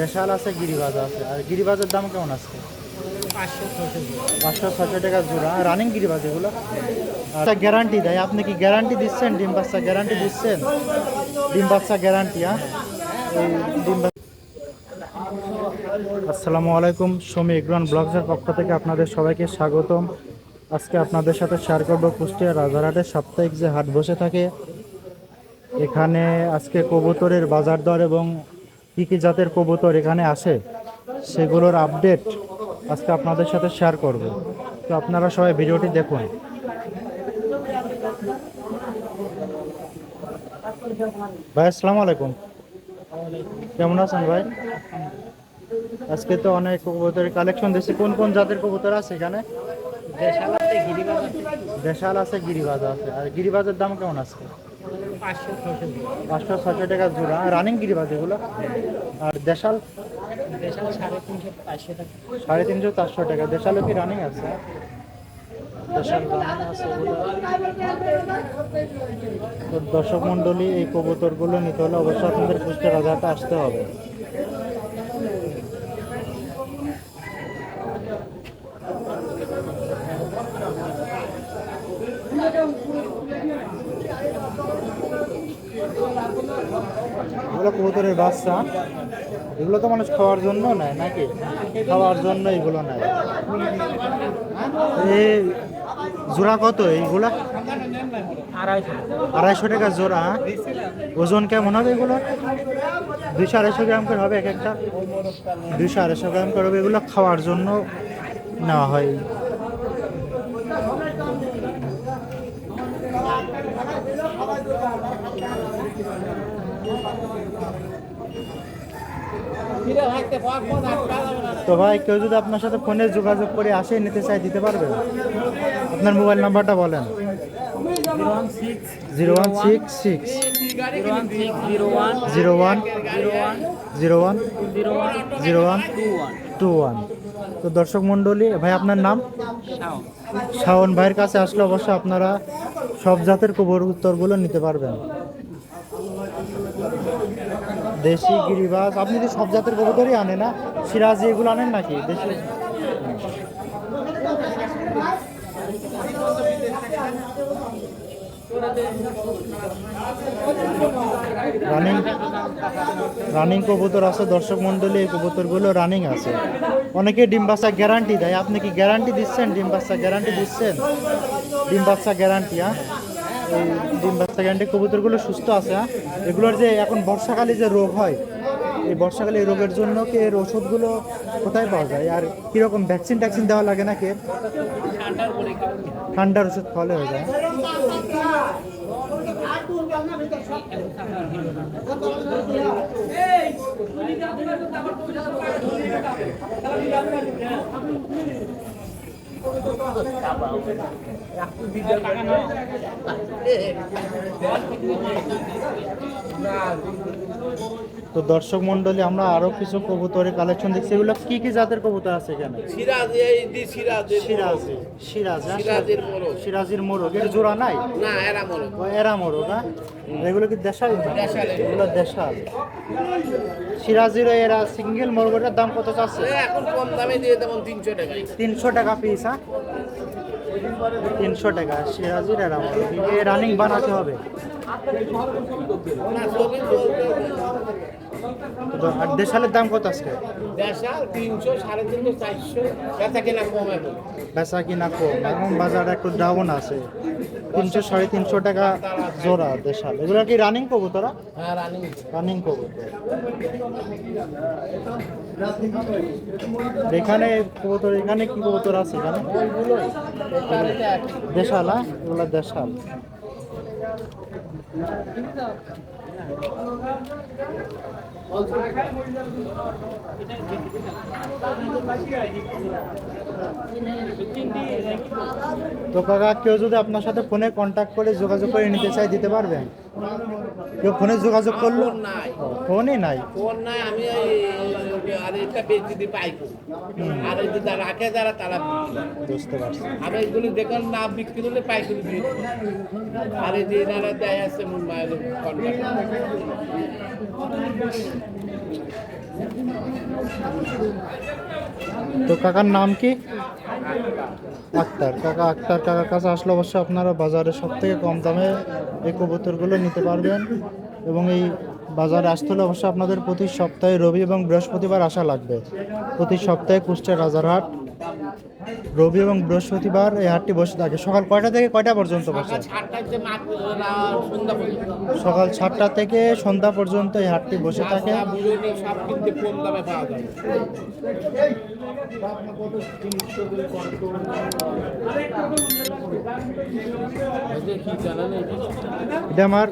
দেশাল আছে, গিরিবাজ আছে। আর গিরিবাজের দাম কেমন আছে? পাঁচশো ছশো টাকা জোড়া। রানিং গিরিবাজ এগুলো? আচ্ছা গ্যারান্টি দেয়। আপনি কি গ্যারান্টি দিচ্ছেন? ডিম বাচ্চা গ্যারান্টি দিচ্ছেন? ডিম বাচ্চা গ্যারান্টি হ্যাঁ? ডিম আসসালামু আলাইকুম, সোমি ইকরান ব্লগসের পক্ষ থেকে আপনাদের সবাইকে স্বাগতম। আজকে আপনাদের সাথে শেয়ার করব কুষ্টিয়া রাজারহাটের সাপ্তাহিক যে হাট বসে থাকে, এখানে আজকে কবুতরের বাজার দর এবং কী কী জাতের কবুতর এখানে আসে সেগুলোর আপডেট আজকে আপনাদের সাথে শেয়ার করব। তো আপনারা সবাই ভিডিওটি দেখুন। ভাই, আসসালামু আলাইকুম। কেমন আছেন ভাই? আজকে তো অনেক কবুতরের কালেকশন দিচ্ছে কোন কোন জাতের কবুতর আছে এখানে? দেশাল আছে, গিরিবাজ আছে। গিরিবাজ আছে। আর গিরিবাজের দাম কেমন আছে পাঁচশো ছশো টাকা জোড়া। রানিং গিরিবাজ এগুলো? আর দেশাল? দেশাল সাড়ে তিনশো টাকা। সাড়ে তিনশো চারশো টাকা। দেশালও কি রানিং আছে। তো দর্শক মণ্ডলী এই কবুতরগুলো নিতে হলে অবশ্যই আপনাদের কুষ্টিয়া রাজাটা আসতে হবে। এগুলো কবুতরের বাচ্চা। এগুলো তো মানুষ খাওয়ার জন্য নেয় নাকি? খাওয়ার জন্য এগুলো নেয়। এই জোড়া কত এইগুলা? আড়াইশো টাকা জোড়া হ্যাঁ? ওজন কেমন হবে এগুলো? দুইশো আড়াইশো গ্রাম করে হবে এক একটা। দুইশো আড়াইশো গ্রাম করে হবে। এগুলো খাওয়ার জন্য নেওয়া হয়। তো ভাই, কেউ যদি আপনার সাথে ফোনে যোগাযোগ করে আসে, নিতে চাই দিতে পারবে? আপনার মোবাইল নাম্বারটা বলেন। Zero one six six. Zero one zero one zero one two one তো দর্শক মণ্ডলী, ভাই, আপনার নাম? শাওন। ভাইয়ের কাছে আসলে অবশ্যই আপনারা সব জাতের কবর উত্তরগুলো নিতে পারবেন। দেশি গিরিবাস আপনি কি সব জাতের কবুতরই আনেন না? সিরাজি এগুলো আনেন নাকি দেশি? রানিং রানিং কবুতর আছে, দর্শক মণ্ডলী, এই কবুতরগুলো রানিং আছে। অনেকে ডিম বাচ্চা গ্যারান্টি দেয়। আপনি কি গ্যারান্টি দিচ্ছেন? ডিম বাচ্চা গ্যারান্টি দিচ্ছেন? ডিম বাচ্চা গ্যারান্টি হ্যাঁ? এই ডিম বাচ্চা গ্যারান্টি কবুতরগুলো সুস্থ আছে হ্যাঁ? এগুলোর যে এখন বর্ষাকালে যে রোগ হয়, এই বর্ষাকালে এই রোগের জন্য কি এর ওষুধগুলো কোথায় পাওয়া যায়? আর কীরকম ভ্যাকসিন ট্যাকসিন দেওয়া লাগে এর? ঠান্ডার ঠান্ডার ওষুধ ফলে হয়ে যায়। তো দর্শক মণ্ডলী আমরা আরও কিছু কবুতরের কালেকশন দেখছি। এগুলো কি কি জাতের কবুতর আছে এখানে? সিরাজ এই সিরাজি সিরাজ হ্যাঁ? সিরাজের মোরগ। সিরাজির মোরগ। এর জোড়া নাই? না এরা এরা মোরগ না এগুলো কি দেশাল। এগুলো দেশাল। সিরাজির এরা সিঙ্গেল মোরগটার দাম কত চাচ্ছে? এখন কম দামে দিয়ে তেমন তিনশো টাকায় তিনশো টাকা পিস হ্যাঁ? তিনশো টাকা। সিরাজির মোরগ এ রানিং বানাতে হবে। আর দেশালের দাম কত আজকে? দেশাল তিনশো সাড়ে তিনশো চারশো বেচা কেনা কম এখন। বেচা কিনা কম এখন বাজার একটু ডাউন আছে। তিনশো সাড়ে তিনশো টাকা জোড়া দেশাল। এগুলো কি রানিং কবুতরা? হ্যাঁ রানিং রানিং কবুতর। এখানে কবুতর এখানে কি কবুতর আছে এখানে? দেশাল হ্যাঁ? এগুলো দেশাল। Beni de তো কাকা কেউ যদি আপনার সাথে ফোনে কন্ট্যাক্ট করে যোগাযোগ করে নিতে চাই দিতে পারবেন কেউ ফোনে যোগাযোগ করল? নাই। ফোনই নাই? ফোন নাই আমি আর এটা বেশি দিই পাইকো আর এই যারা রাখে যারা তারা বুঝতে পারছি। আমি এগুলি দেখুন না বিক্রি হলে পাইকারি দিয়ে আর এই যে এনারা দেয় আছে মুম্বাইয়ের তো কাকার নাম কি? আক্তার। কাকা আক্তার, কাকার কাছে আসলে অবশ্যই আপনারা বাজারে সব থেকে কম দামে এই কবুতরগুলো নিতে পারবেন এবং এই বাজারে আসতে হলে অবশ্যই আপনাদের প্রতি সপ্তাহে রবি এবং বৃহস্পতিবার আসা লাগবে। প্রতি সপ্তাহে কুষ্টিয়া রাজারহাট রবি এবং বৃহস্পতিবার এই হাটটি বসে থাকে। সকাল কয়টা থেকে কয়টা পর্যন্ত বসে? সকাল সাতটা থেকে সন্ধ্যা পর্যন্ত এই হাটটি বসে থাকে। এটা আমার